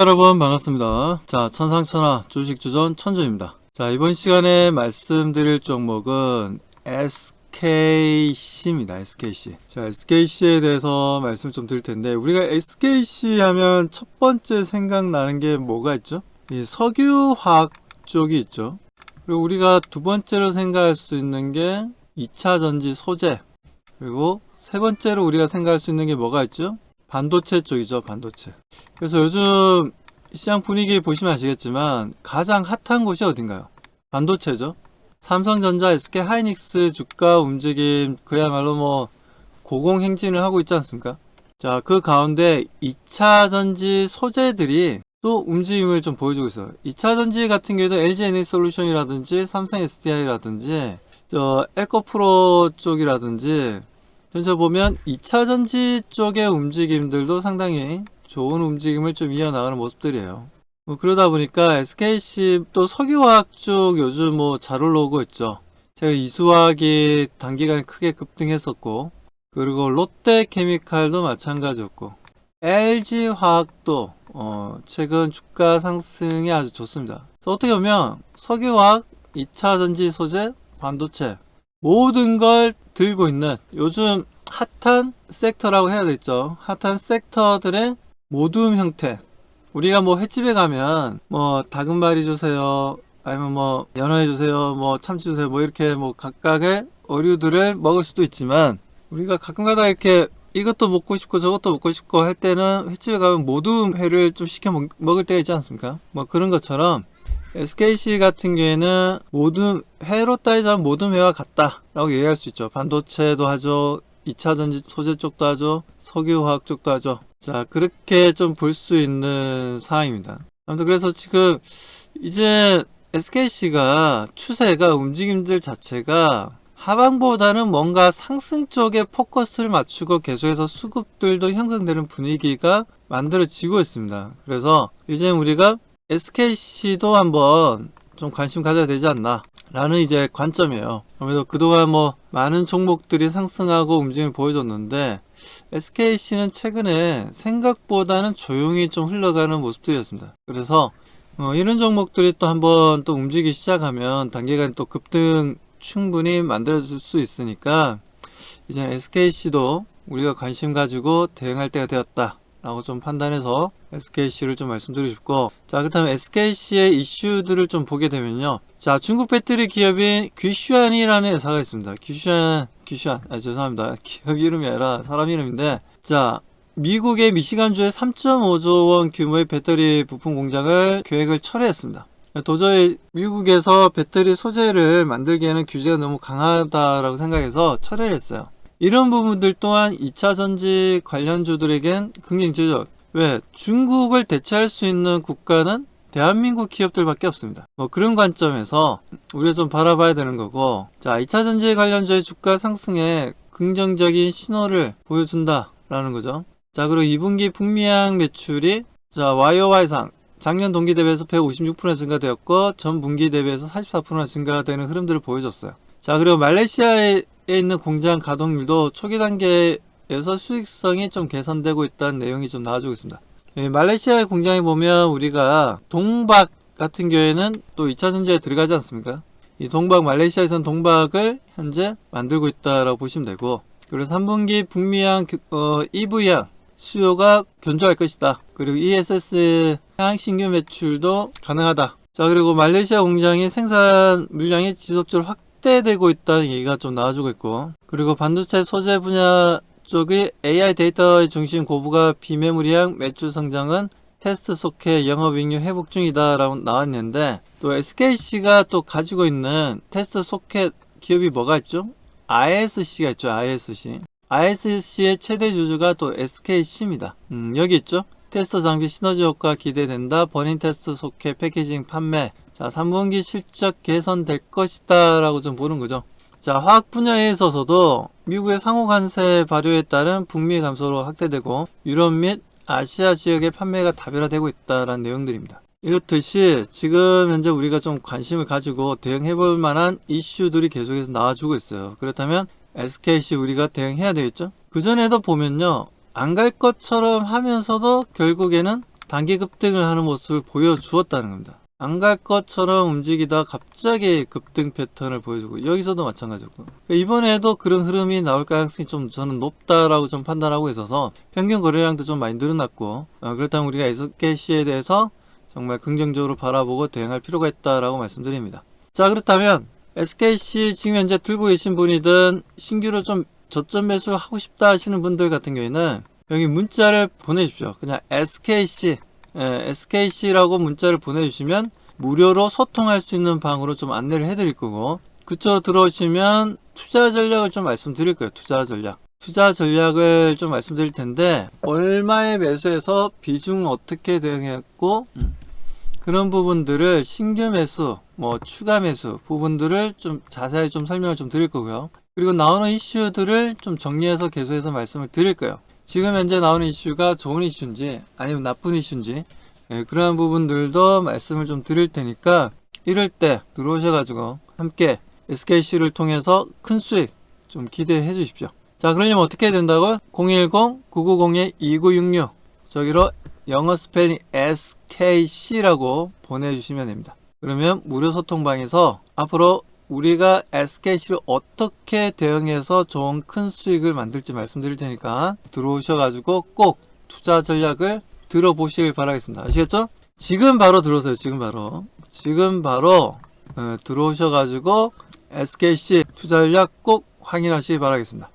여러분 반갑습니다. 자 천상천하 주식주전 천주입니다. 자 이번 시간에 말씀드릴 종목은 SKC입니다. SKC. 자 SKC에 대해서 말씀 좀 드릴 텐데 우리가 SKC 하면 첫 번째 생각나는 게 뭐가 있죠? 이 석유화학 쪽이 있죠. 그리고 우리가 두 번째로 생각할 수 있는 게 2차 전지 소재 그리고 세 번째로 우리가 생각할 수 있는 게 뭐가 있죠? 반도체 쪽이죠, 반도체. 그래서 요즘 시장 분위기 보시면 아시겠지만 가장 핫한 곳이 어딘가요? 반도체죠. 삼성전자, SK 하이닉스 주가 움직임 그야말로 뭐 고공행진을 하고 있지 않습니까? 자, 그 가운데 2차 전지 소재들이 또 움직임을 좀 보여주고 있어요. 2차 전지 같은 경우에도 LG 에너지 솔루션이라든지 삼성 SDI라든지 저 에코프로 쪽이라든지 전체 보면 2차 전지 쪽의 움직임들도 상당히 좋은 움직임을 좀 이어나가는 모습들이에요. 뭐 그러다 보니까 SKC 또 석유화학 쪽 요즘 뭐 잘 올라오고 있죠. 제가 이수화학이 단기간에 크게 급등했었고, 그리고 롯데케미칼도 마찬가지였고, LG화학도 어, 최근 주가 상승이 아주 좋습니다. 그래서 어떻게 보면 석유화학, 2차 전지 소재, 반도체 모든 걸 들고 있는 요즘 핫한 섹터라고 해야 되겠죠. 핫한 섹터들의 모둠 형태. 우리가 뭐 횟집에 가면 뭐 다금바리 주세요. 아니면 뭐 연어해 주세요. 뭐 참치 주세요. 뭐 이렇게 뭐 각각의 어류들을 먹을 수도 있지만 우리가 가끔가다 이렇게 이것도 먹고 싶고 저것도 먹고 싶고 할 때는 횟집에 가면 모둠 회를 좀 시켜 먹, 먹을 때가 있지 않습니까? 뭐 그런 것처럼 SKC 같은 경우에는 모든 회로 따지자면 모든 회와 같다라고 얘기할 수 있죠. 반도체도 하죠. 2차 전지 소재 쪽도 하죠. 석유화학 쪽도 하죠. 자, 그렇게 좀 볼 수 있는 상황입니다. 아무튼 그래서 지금 이제 SKC가 추세가 움직임들 자체가 하방보다는 뭔가 상승 쪽에 포커스를 맞추고 계속해서 수급들도 형성되는 분위기가 만들어지고 있습니다. 그래서 이제 우리가 SKC도 한번 좀 관심 가져야 되지 않나 라는 이제 관점이에요. 아무래도 그동안 뭐 많은 종목들이 상승하고 움직임을 보여줬는데 SKC는 최근에 생각보다는 조용히 좀 흘러가는 모습들이었습니다. 그래서 어, 이런 종목들이 또 한번 또 움직이기 시작하면 단기간 또 급등 충분히 만들어줄 수 있으니까 이제 SKC도 우리가 관심 가지고 대응할 때가 되었다. 라고 좀 판단해서 SKC를 좀 말씀드리고 싶고 자 그렇다면 SKC의 이슈들을 좀 보게 되면요. 자 중국 배터리 기업인 귀슈안이라는 회사가 있습니다. 귀슈안 귀슈안. 아 죄송합니다. 기업 이름이 아니라 사람 이름인데 자 미국의 미시간주에 3.5조 원 규모의 배터리 부품 공장을 계획을 철회했습니다. 도저히 미국에서 배터리 소재를 만들기에는 규제가 너무 강하다라고 생각해서 철회를 했어요 이런 부분들 또한 2차 전지 관련주들에겐 긍정적이죠. 왜? 중국을 대체할 수 있는 국가는 대한민국 기업들밖에 없습니다. 뭐 그런 관점에서 우리가 좀 바라봐야 되는 거고, 자, 2차 전지 관련주의 주가 상승에 긍정적인 신호를 보여준다라는 거죠. 자, 그리고 2분기 북미양 매출이 자, YOY상 작년 동기 대비해서 156% 증가되었고, 전 분기 대비해서 44% 증가되는 흐름들을 보여줬어요. 자, 그리고 말레이시아에 있는 공장 가동률도 초기 단계에서 수익성이 좀 개선되고 있다는 내용이 좀 나와주고 있습니다. 예, 말레이시아 공장에 보면 우리가 동박 같은 경우에는 또 2차 전지에 들어가지 않습니까? 이 동박 말레이시아에서는 동박을 현재 만들고 있다라고 보시면 되고 그래서 3분기 북미양 어, EV양 수요가 견조할 것이다. 그리고 ESS 향 신규 매출도 가능하다. 자 그리고 말레이시아 공장의 생산 물량이 지속적으로 확 확대되고 있다는 얘기가 좀 나와주고 있고 그리고 반도체 소재 분야 쪽의 AI 데이터의 중심 고부가 비메모리형 매출 성장은 테스트 속해 영업익률 회복 중이다 라고 나왔는데 또 SKC가 또 가지고 있는 테스트 소켓 기업이 뭐가 있죠? ISC가 있죠 ISC ISC의 최대 주주가 또 SKC입니다. 음, 여기 있죠 테스트 장비 시너지 효과 기대된다 버닝 테스트 소켓 패키징 판매 자, 3분기 실적 개선될 것이다 라고 좀 보는 거죠. 자, 화학 분야에 있어서도 미국의 상호 관세 발효에 따른 북미 감소로 확대되고 유럽 및 아시아 지역의 판매가 다변화되고 있다라는 내용들입니다. 이렇듯이 지금 현재 우리가 좀 관심을 가지고 대응해 볼 만한 이슈들이 계속해서 나와주고 있어요. 그렇다면 SKC 우리가 대응해야 되겠죠? 그전에도 보면요. 안 갈 것처럼 하면서도 결국에는 단기 급등을 하는 모습을 보여주었다는 겁니다. 안 갈 것처럼 움직이다 갑자기 급등 패턴을 보여주고 여기서도 마찬가지고 그러니까 이번에도 그런 흐름이 나올 가능성이 좀 저는 높다라고 좀 판단하고 있어서 평균 거래량도 좀 많이 늘어났고 어, 그렇다면 우리가 SKC에 대해서 정말 긍정적으로 바라보고 대응할 필요가 있다라고 말씀드립니다. 자 그렇다면 SKC 지금 현재 들고 계신 분이든 신규로 좀 저점 매수 하고 싶다 하시는 분들 같은 경우에는 여기 문자를 보내주십시오. 그냥 SKC 예, SKC라고 문자를 보내주시면 무료로 소통할 수 있는 방으로 좀 안내를 해드릴 거고 그쪽으로 들어오시면 투자 전략을 좀 말씀드릴 거예요. 투자 전략. 투자 전략을 좀 말씀드릴 텐데 얼마에 매수해서 비중 어떻게 대응했고 음, 그런 부분들을 신규 매수, 뭐 추가 매수 부분들을 좀 자세히 좀 설명을 좀 드릴 거고요. 그리고 나오는 이슈들을 좀 정리해서 계속해서 말씀을 드릴 거예요. 지금 현재 나오는 이슈가 좋은 이슈인지 아니면 나쁜 이슈인지 예, 그러한 부분들도 말씀을 좀 드릴 테니까 이럴 때 들어오셔가지고 함께 SKC를 통해서 큰 수익 좀 기대해 주십시오. 자 그러려면 어떻게 해야 된다고요? 010-9901-2966 저기로 영어 스펠링 SKC라고 보내주시면 됩니다. 그러면 무료 소통방에서 앞으로 우리가 SKC를 어떻게 대응해서 좋은 큰 수익을 만들지 말씀드릴 테니까 들어오셔가지고 꼭 투자 전략을 들어보시길 바라겠습니다. 아시겠죠? 지금 바로 들어오세요. 지금 바로. 지금 바로 어, 들어오셔가지고 SKC 투자 전략 꼭 확인하시기 바라겠습니다.